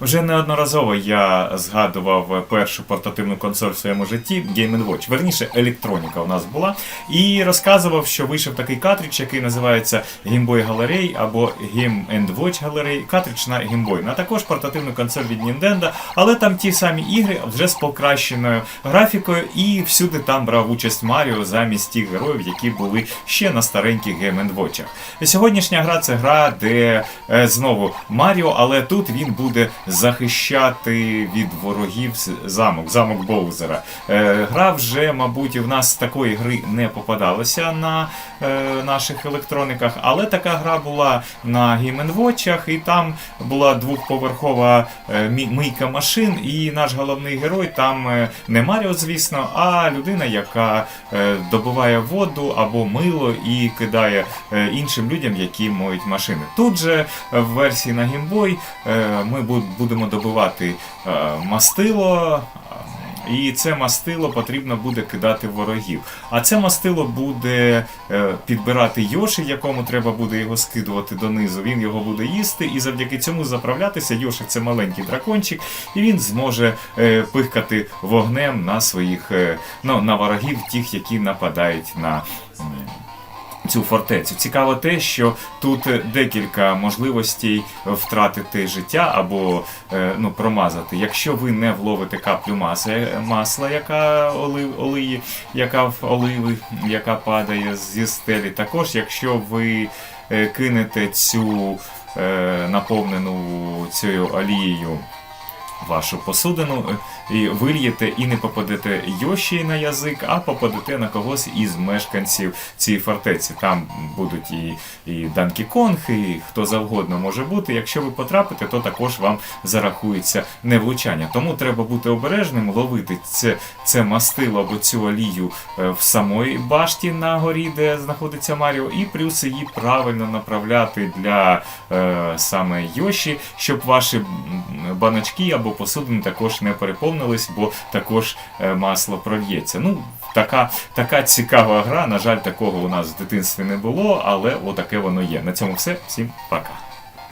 Вже неодноразово я згадував першу портативну консоль в своєму житті Game Watch. Верніше, електроніка у нас була. І розказував, що вийшов такий картридж, який називається Game Boy Gallery або Game Watch Gallery, картридж на Game Boy. На також портативну консоль від Nintendo, але там ті самі ігри вже з покращеною графікою, і всюди там брав участь Маріо замість тих героїв, які були ще на стареньких Game Watch. Сьогоднішня гра це гра, де е, знову Маріо, але тут він буде захищати від ворогів замок, замок Боузера. Е, Гра вже, мабуть, в нас такої гри не попадалося на е, наших електрониках, але така гра була на Watch, і там була двохповерхова е, мийка машин, і наш головний герой там е, не Маріо, звісно, а людина, яка е, добуває воду або мило і кидає е, іншим людям, які моють машини. Тут же е, в версії на Boy е, ми бу- будемо добувати е, мастило. е, І це мастило потрібно буде кидати ворогів. А це мастило буде е, підбирати Йоші, якому треба буде його скидувати донизу. Він його буде їсти, і завдяки цьому заправлятися. Йоші це маленький дракончик, і він зможе пихкати вогнем на своїх ну, на ворогів, тих, які нападають на. Цю фортецю. Цікаво те, що тут декілька можливостей втратити життя або е, ну, промазати. Якщо ви не вловите каплю маси, масла, яка олив, олії, яка в оливи, яка падає зі стелі. Також, якщо ви е, кинете цю е, наповнену цією олією вашу посудину е, і вильєте і не попадете Йоші на язик, а попадете на когось із мешканців цієї фортеці. Там будуть і, і Данкі Конг, і хто завгодно може бути. Якщо ви потрапите, то також вам зарахується невлучання. Тому треба бути обережним, ловити це, це мастило або цю олію е, в самої башті на горі, де знаходиться Маріо, і плюс її правильно направляти для е, саме Йоші, щоб ваші баночки або посудини також не переповнились, бо також е, масло прольється. Ну, така, така цікава гра. На жаль, такого у нас в дитинстві не було, але отаке воно є. На цьому все. Всім пока.